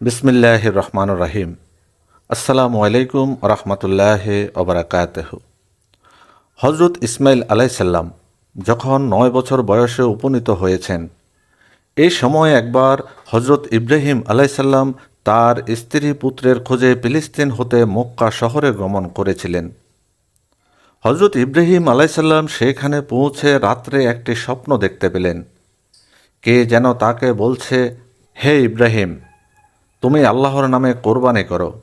বিসমিল্লাহ রহমান রাহিম আসসালামু আলাইকুম রহমতুল্লাহ ওবরাকাত হজরত ইসমাইল আলাইসাল্লাম যখন নয় বছর বয়সে উপনীত হয়েছেন এই সময় একবার হজরত ইব্রাহিম আলাইসাল্লাম তার স্ত্রী পুত্রের খোঁজে ফিলিস্তিন হতে মক্কা শহরে গমন করেছিলেন। হজরত ইব্রাহিম আলাইসাল্লাম সেখানে পৌঁছে রাত্রে একটি স্বপ্ন দেখতে পেলেন। কে যেন তাকে বলছে, হে ইব্রাহিম তুমি আল্লাহর নামে কোরবানি করো।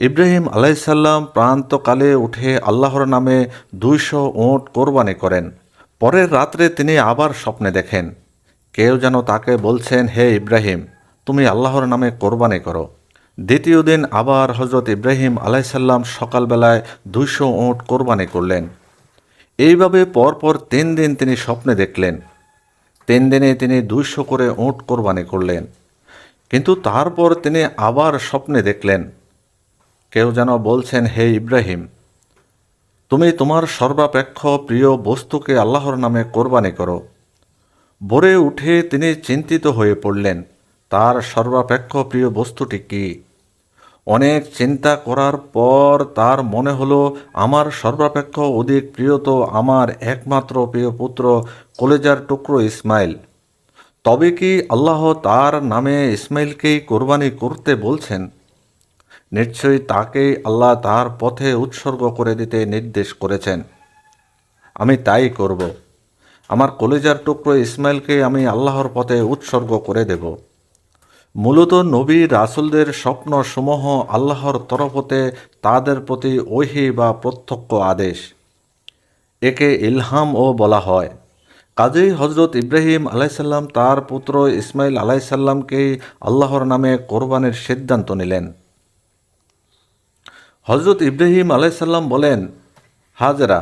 ইব্রাহিম আলাইসাল্লাম প্রান্তকালে উঠে আল্লাহর নামে দুইশো ওঁট কোরবানি করেন। পরের রাত্রে তিনি আবার স্বপ্নে দেখেন। কেউ যেন তাকে বলছেন, হে ইব্রাহিম, তুমি আল্লাহর নামে কোরবানি করো। দ্বিতীয় দিন আবার হজরত ইব্রাহিম আলাইসাল্লাম সকালবেলায় দুইশো ওঁট কোরবানি করলেন। এইভাবে পরপর তিন দিন তিনি স্বপ্নে দেখলেন। তিন দিনে তিনি দুইশো করে ওঁট কোরবানি করলেন। কিন্তু তারপর তিনি আবার স্বপ্নে দেখলেন। কেউ যেন বলছেন, হে ইব্রাহিম, তুমি তোমার সর্বাপেক্ষ প্রিয় বস্তুকে আল্লাহর নামে কোরবানি করো। ভোরে উঠে তিনি চিন্তিত হয়ে পড়লেন, তার সর্বাপেক্ষ প্রিয় বস্তুটি কি? অনেক চিন্তা করার পর তার মনে হলো, আমার সর্বাপেক্ষ অধিক প্রিয় তো আমার একমাত্র প্রিয় পুত্র কলেজার টুকরো ইসমাইল। তবে কি আল্লাহ তার নামে ইসমাইলকেই কোরবানি করতে বলছেন? নিশ্চয়ই তাকেই আল্লাহ তার পথে উৎসর্গ করে দিতে নির্দেশ করেছেন। আমি তাই করব। আমার কলেজার টুকরো ইসমাইলকে আমি আল্লাহর পথে উৎসর্গ করে দেব। মূলত নবী রাসুলদের স্বপ্ন সমূহ আল্লাহর তরফতে তাদের প্রতি ঐহি বা প্রত্যক্ষ আদেশ। একে ইলহামও বলা হয়। কাজেই হজরত ইব্রাহিম আলাইসাল্লাম তার পুত্র ইসমাইল আলাইসাল্লামকেই আল্লাহর নামে কোরবানির সিদ্ধান্ত নিলেন। হজরত ইব্রাহিম আলাইসাল্লাম বলেন, হাজরা,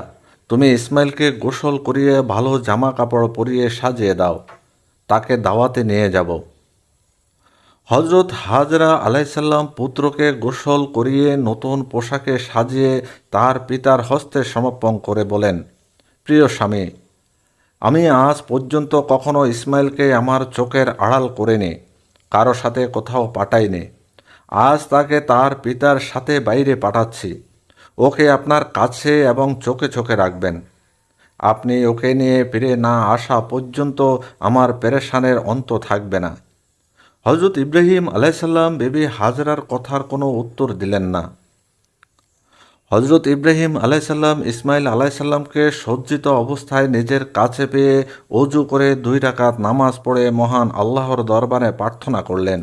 তুমি ইসমাইলকে গোসল করিয়ে ভালো জামা কাপড় পরিয়ে সাজিয়ে দাও, তাকে দাওয়াতে নিয়ে যাব। হজরত হাজরা আলাইসাল্লাম পুত্রকে গোসল করিয়ে নতুন পোশাকে সাজিয়ে তার পিতার হস্তে সমর্পণ করে বলেন, প্রিয় স্বামী আমি আজ পর্যন্ত কখনো ইসমাইলকে আমার চোখের আড়াল করিনি, কারও সাথে কোথাও পাঠাইনি। আজ তাকে তার পিতার সাথে বাইরে পাঠাচ্ছি। ওকে আপনার কাছে এবং চোখে চোখে রাখবেন। আপনি ওকে নিয়ে ফিরে না আসা পর্যন্ত আমার পেরেশানের অন্ত থাকবে না। হজরত ইব্রাহিম আলাইসাল্লাম বেবি হাজরার কথার কোনো উত্তর দিলেন না। হজরত ইব্রাহিম আলাইসাল্লাম ইসমাইল আলাইসাল্লামকে সজ্জিত অবস্থায় নিজের কাছে পেয়ে অজু করে দুই রাকাত নামাজ পড়ে মহান আল্লাহর দরবারে প্রার্থনা করলেন।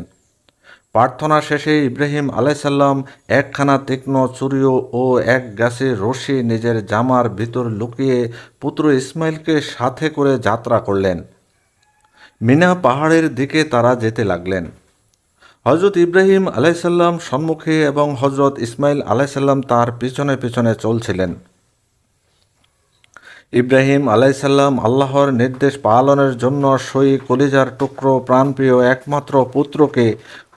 প্রার্থনা শেষে ইব্রাহিম আলাইসাল্লাম একখানা তীক্ষ্ণ চুরিও ও এক গাছে রশি নিজের জামার ভিতর লুকিয়ে পুত্র ইসমাইলকে সাথে করে যাত্রা করলেন। মিনা পাহাড়ের দিকে তারা যেতে লাগলেন। হজরত ইব্রাহিম আলাইসাল্লাম সম্মুখে এবং হজরত ইসমাইল আলাইসাল্লাম তার পিছনে পিছনে চলছিলেন। ইব্রাহিম আলাইসাল্লাম আল্লাহর নির্দেশ পালনের জন্য সই কলিজার টুকরো প্রাণপ্রিয় একমাত্র পুত্রকে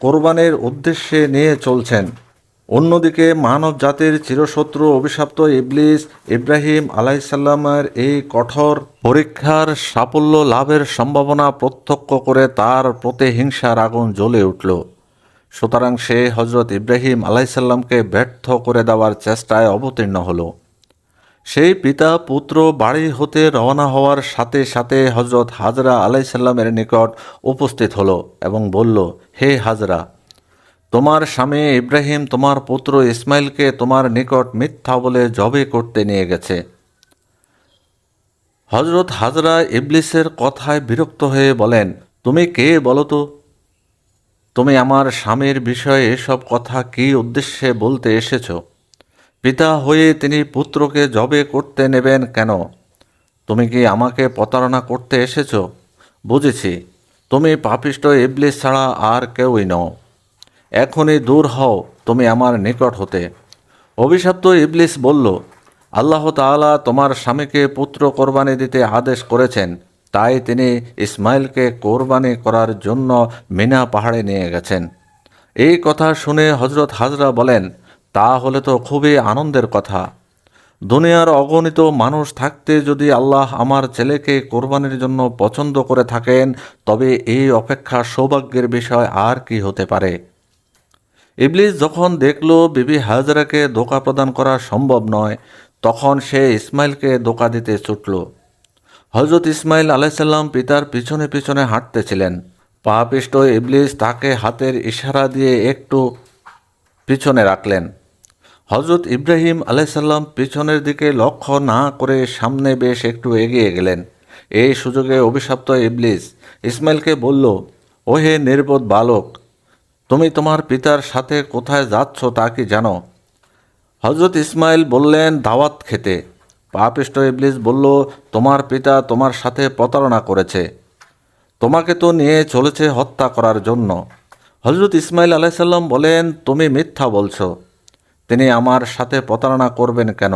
কোরবানের উদ্দেশ্যে নিয়ে চলছেন। অন্যদিকে মানব জাতির চিরশত্রু অভিশপ্ত ইবলিস ইব্রাহিম আলাইসাল্লামের এই কঠোর পরীক্ষার সাফল্য লাভের সম্ভাবনা প্রত্যক্ষ করে তার প্রতিহিংসার আগুন জ্বলে উঠল। সুতরাং সে হজরত ইব্রাহিম আলাইসাল্লামকে ব্যর্থ করে দেওয়ার চেষ্টায় অবতীর্ণ হল। সেই পিতা, পুত্র, বাড়ি হতে রওনা হওয়ার সাথে সাথে হজরত হাজরা আলাইসাল্লামের নিকট উপস্থিত হলো এবং বলল, হে হাজরা, তোমার স্বামী ইব্রাহিম তোমার পুত্র ইসমাইলকে তোমার নিকট মিথ্যা বলে জবে করতে নিয়ে গেছে। হজরত হাজরা ইবলিসের কথায় বিরক্ত হয়ে বলেন, তুমি কে বলো তো? তুমি আমার স্বামীর বিষয়ে এসব কথা কী উদ্দেশ্যে বলতে এসেছ? পিতা হয়ে তিনি পুত্রকে জবে করতে নেবেন কেন? তুমি কি আমাকে প্রতারণা করতে এসেছ? বুঝেছি। তুমি পাপিষ্ট ইবলিস ছাড়া আর কেউই নও। এখনই দূর হও, তুমি আমার নিকট হতে। অভিশপ্ত ইবলিস বলল, আল্লাহ তাআলা তোমার স্বামীকে পুত্র কোরবানি দিতে আদেশ করেছেন। তাই তিনি ইসমাইলকে কোরবানি করার জন্য মিনা পাহাড়ে নিয়ে গেছেন। এই কথা শুনে হজরত হাজরা বলেন তা হলে তো খুবই আনন্দের কথা। দুনিয়ার অগণিত মানুষ থাকতে যদি আল্লাহ আমার ছেলেকে কোরবানির জন্য পছন্দ করে থাকেন, তবে এই অপেক্ষা সৌভাগ্যের বিষয় আর কি হতে পারে? ইবলিস যখন দেখল বিবি হাজরাকে ধোকা প্রদান করা সম্ভব নয়, তখন সে ইসমাইলকে ধোকা দিতে ছুটল। হজরত ইসমাইল আলাইসাল্লাম পিতার পিছনে পিছনে হাঁটতেছিলেন পা পিষ্ট ইবলিস তাকে হাতের ইশারা দিয়ে একটু পিছনে রাখলেন। হজরত ইব্রাহিম আলাইসাল্লাম পিছনের দিকে লক্ষ্য না করে সামনে বেশ একটু এগিয়ে গেলেন। এই সুযোগে অভিশপ্ত ইবলিস ইসমাইলকে বলল, ওহে নির্বোধ বালক, তুমি তোমার পিতার সাথে কোথায় যাচ্ছ তা কি জানো? হজরত ইসমাইল বললেন, দাওয়াত খেতে। পাপিষ্ট ইবলিস বলল, তোমার পিতা তোমার সাথে প্রতারণা করেছে। তোমাকে তো নিয়ে চলেছে হত্যা করার জন্য। হজরত ইসমাইল আলাইসাল্লাম বলেন, তুমি মিথ্যা বলছো। তিনি আমার সাথে প্রতারণা করবেন কেন?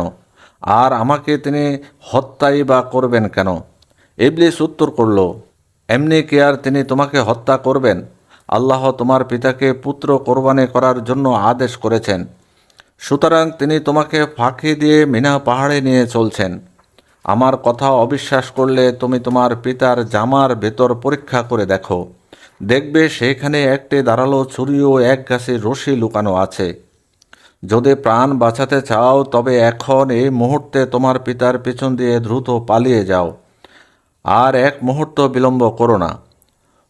আর আমাকে তিনি হত্যাই বা করবেন কেন? ইবলিস উত্তর করল, এমনি কি আর তিনি তোমাকে হত্যা করবেন? আল্লাহ তোমার পিতাকে পুত্র কোরবানি করার জন্য আদেশ করেছেন। সুতরাং তিনি তোমাকে ফাঁকি দিয়ে মিনা পাহাড়ে নিয়ে চলছেন। আমার কথা অবিশ্বাস করলে তুমি তোমার পিতার জামার ভেতর পরীক্ষা করে দেখো। দেখবে সেখানে একটি দাঁড়াল ছুরি ও এক গাছে রশি লুকানো আছে। যদি প্রাণ বাঁচাতে চাও, তবে এখন এই মুহূর্তে তোমার পিতার পিছন দিয়ে দ্রুত পালিয়ে যাও। আর এক মুহূর্ত বিলম্ব করো না।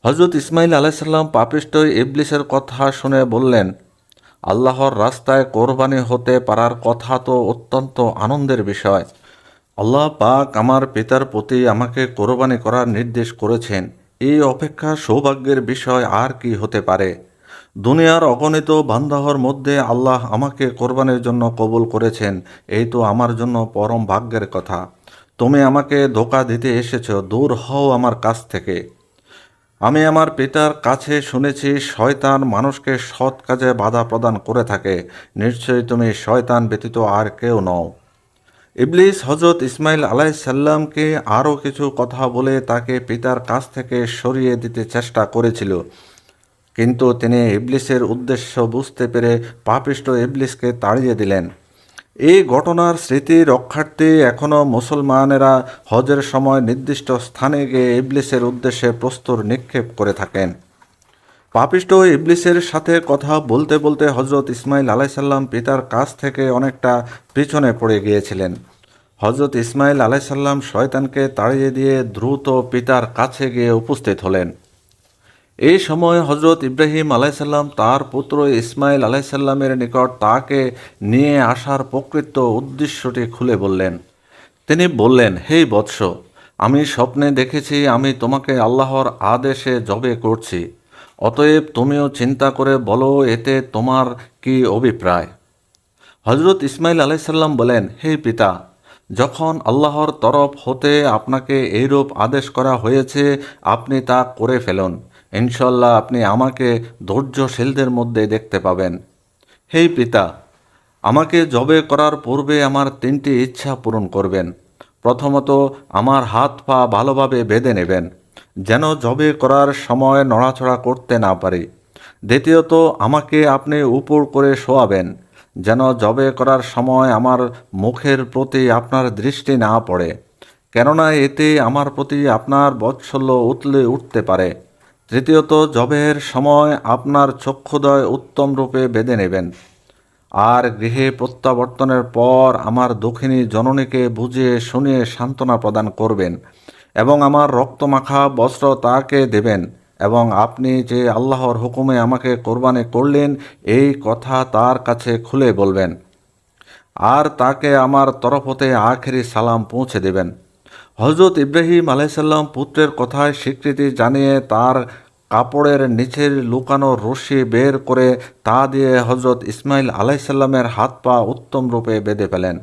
হজরত ইসমাইল আলাইসাল্লাম পাপিষ্ট ইবলিসের কথা শুনে বললেন আল্লাহর রাস্তায় কোরবানি হতে পারার কথা তো অত্যন্ত আনন্দের বিষয়। আল্লাহ পাক আমার পিতার প্রতি আমাকে কোরবানি করার নির্দেশ করেছেন। এই অপেক্ষা সৌভাগ্যের বিষয় আর কি হতে পারে? দুনিয়ার অগণিত বান্দাহর মধ্যে আল্লাহ আমাকে কোরবানির জন্য কবুল করেছেন। এই তো আমার জন্য পরম ভাগ্যের কথা। তুমি আমাকে ধোকা দিতে এসেছ, দূর হও আমার কাছ থেকে। আমি আমার পিতার কাছে শুনেছি, শয়তান মানুষকে সৎ কাজে বাধা প্রদান করে থাকে। নিশ্চয়ই তুমি শয়তান ব্যতীত আর কেউ নও। ইবলিস হজরত ইসমাইল আলাইসাল্লামকে আরও কিছু কথা বলে তাকে পিতার কাছ থেকে সরিয়ে দিতে চেষ্টা করেছিল। কিন্তু তিনি ইবলিসের উদ্দেশ্য বুঝতে পেরে পাপিষ্ট ইবলিসকে তাড়িয়ে দিলেন। এই ঘটনার স্মৃতি রক্ষার্থে এখনও মুসলমানেরা হজের সময় নির্দিষ্ট স্থানে গিয়ে ইবলিসের উদ্দেশ্যে প্রস্তর নিক্ষেপ করে থাকেন। পাপিষ্ট ইবলিসের সাথে কথা বলতে বলতে হজরত ইসমাইল আলাইসাল্লাম পিতার কাছ থেকে অনেকটা পিছনে পড়ে গিয়েছিলেন। হজরত ইসমাইল আলাইসাল্লাম শয়তানকে তাড়িয়ে দিয়ে দ্রুত পিতার কাছে গিয়ে উপস্থিত হলেন। এই সময় হজরত ইব্রাহিম আলাইসাল্লাম তার পুত্র ইসমাইল আলাইসাল্লামের নিকট তাকে নিয়ে আসার প্রকৃত উদ্দেশ্যটি খুলে বললেন। তিনি বললেন হেই বৎস, আমি স্বপ্নে দেখেছি, আমি তোমাকে আল্লাহর আদেশে জবে করছি। অতএব তুমিও চিন্তা করে বলো, এতে তোমার কি অভিপ্রায়? হজরত ইসমাইল আলাইসাল্লাম বলেন, হে পিতা, যখন আল্লাহর তরফ হতে আপনাকে এইরূপ আদেশ করা হয়েছে, আপনি তা করে ফেলুন। ইনশাল্লাহ আপনি আমাকে ধৈর্যশীলদের মধ্যে দেখতে পাবেন। হেই পিতা, আমাকে জবে করার পূর্বে আমার তিনটি ইচ্ছা পূরণ করবেন। প্রথমত, আমার হাত পা ভালোভাবে বেঁধে নেবেন, যেন জবে করার সময় নড়াচড়া করতে না পারি। দ্বিতীয়ত, আমাকে আপনি উপর করে শোয়াবেন, যেন জবে করার সময় আমার মুখের প্রতি আপনার দৃষ্টি না পড়ে, কেননা এতে আমার প্রতি আপনার বৎসল্য উতলে উঠতে পারে। তৃতীয়ত জবের সময় আপনার চক্ষুদয় উত্তম রূপে বেঁধে নেবেন। আর গৃহে প্রত্যাবর্তনের পর আমার দক্ষিণী জননীকে বুঝিয়ে শুনিয়ে সান্ত্বনা প্রদান করবেন এবং আমার রক্তমাখা বস্ত্র তাকে দেবেন এবং আপনি যে আল্লাহর হুকুমে আমাকে কোরবানি করলেন, এই কথা তার কাছে খুলে বলবেন। আর তাকে আমার তরফ হতে আখেরি সালাম পৌঁছে দেবেন। হজরত ইব্রাহিম আলাইসাল্লাম পুত্রের কথায় স্বীকৃতি জানিয়ে তার কাপড়ের নিচের লুকানো রশি বের করে তা দিয়ে হজরত ইসমাইল আলাইসাল্লামের হাত পা উত্তম রূপে বেঁধে ফেলেন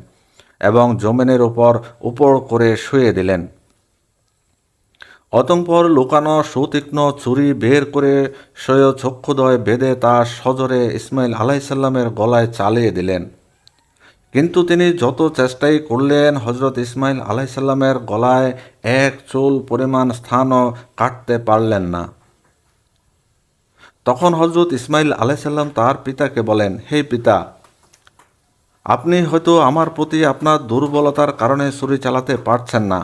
এবং জমিনের উপর উপর করে শুয়ে দিলেন। অতঃপর লুকানো সুতীক্ষ্ণ ছুরি বের করে সয় চক্ষুদয় বেঁধে তা সজরে ইসমাইল আলাইসাল্লামের গলায় চালিয়ে দিলেন। কিন্তু তিনি যত চেষ্টাই করলেন হজরত ইসমাইল আলাইসাল্লামের গলায় এক চুল পরিমাণ স্থানও কাটতে পারলেন না। তখন হজরত ইসমাইল আলাইসাল্লাম তার পিতাকে বলেন, হে পিতা, আপনি হয়তো আমার প্রতি আপনার দুর্বলতার কারণে ছুরি চালাতে পারছেন না।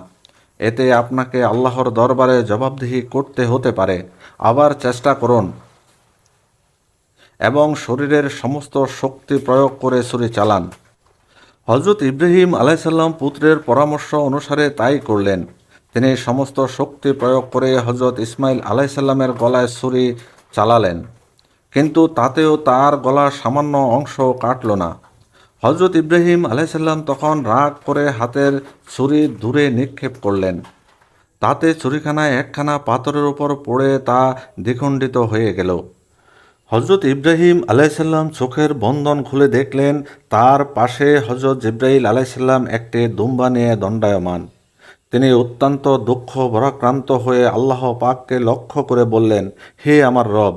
এতে আপনাকে আল্লাহর দরবারে জবাবদিহি করতে হতে পারে। আবার চেষ্টা করুন এবং শরীরের সমস্ত শক্তি প্রয়োগ করে ছুরি চালান। হজরত ইব্রাহিম আলাইসাল্লাম পুত্রের পরামর্শ অনুসারে তাই করলেন। তিনি সমস্ত শক্তি প্রয়োগ করে হজরত ইসমাইল আলাইসাল্লামের গলায় ছুরি চালালেন। কিন্তু তাতেও তার গলার সামান্য অংশ কাটল না। হজরত ইব্রাহিম আলাইসাল্লাম তখন রাগ করে হাতের ছুরি দূরে নিক্ষেপ করলেন। তাতে ছুরিখানায় একখানা পাথরের উপর পড়ে তা দ্বিখণ্ডিত হয়ে গেল। হজরত ইব্রাহিম আলাইসাল্লাম চোখের বন্ধন খুলে দেখলেন, তার পাশে হজরত জিব্রাহিল আলাইসাল্লাম একটি দুম্বা নিয়ে দণ্ডায়মান। তিনি অত্যন্ত দুঃখ ভরাক্রান্ত হয়ে আল্লাহ পাককে লক্ষ্য করে বললেন, হে আমার রব,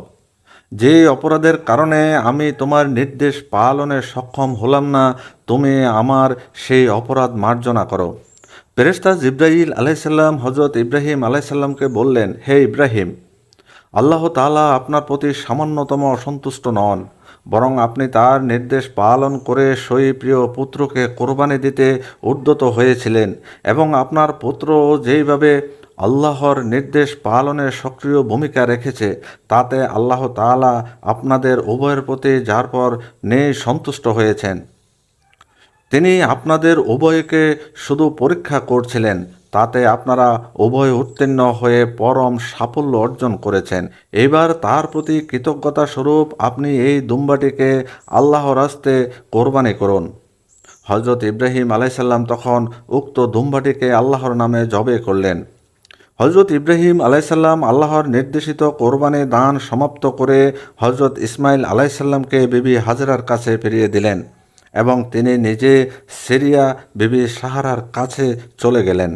যে অপরাধের কারণে আমি তোমার নির্দেশ পালনে সক্ষম হলাম না, তুমি আমার সেই অপরাধ মার্জনা করো। ফেরেশতা জিব্রাহিল আলাইসাল্লাম হজরত ইব্রাহিম আলাইসাল্লামকে বললেন, হে ইব্রাহিম আল্লাহ তাআলা আপনার প্রতি সামান্যতম অসন্তুষ্ট নন, বরং আপনি তার নির্দেশ পালন করে সই প্রিয় পুত্রকে কোরবানি দিতে উদ্যত হয়েছিলেন এবং আপনার পুত্র যেইভাবে আল্লাহর নির্দেশ পালনে সক্রিয় ভূমিকা রেখেছে, তাতে আল্লাহ তাআলা আপনাদের উভয়ের প্রতি যার পর নেই সন্তুষ্ট হয়েছেন। তিনি আপনাদের উভয়কে শুধু পরীক্ষা করছিলেন তাতে আপনারা উভয় উত্তীর্ণ হয়ে পরম সাফল্য অর্জন করেছেন। এবার তার প্রতি কৃতজ্ঞতা স্বরূপ আপনি এই দুম্বাটিকে আল্লাহ রাস্তে কোরবানি করুন। হজরত ইব্রাহিম আলাইসাল্লাম তখন উক্ত দুম্বাটিকে আল্লাহর নামে জবে করলেন। হজরত ইব্রাহিম আলাইসাল্লাম আল্লাহর নির্দেশিত কোরবানি দান সমাপ্ত করে হজরত ইসমাইল আলাইসাল্লামকে বিবি হাজরার কাছে ফিরিয়ে দিলেন এবং তিনি নিজে সিরিয়া বিবি সাহারার কাছে চলে গেলেন।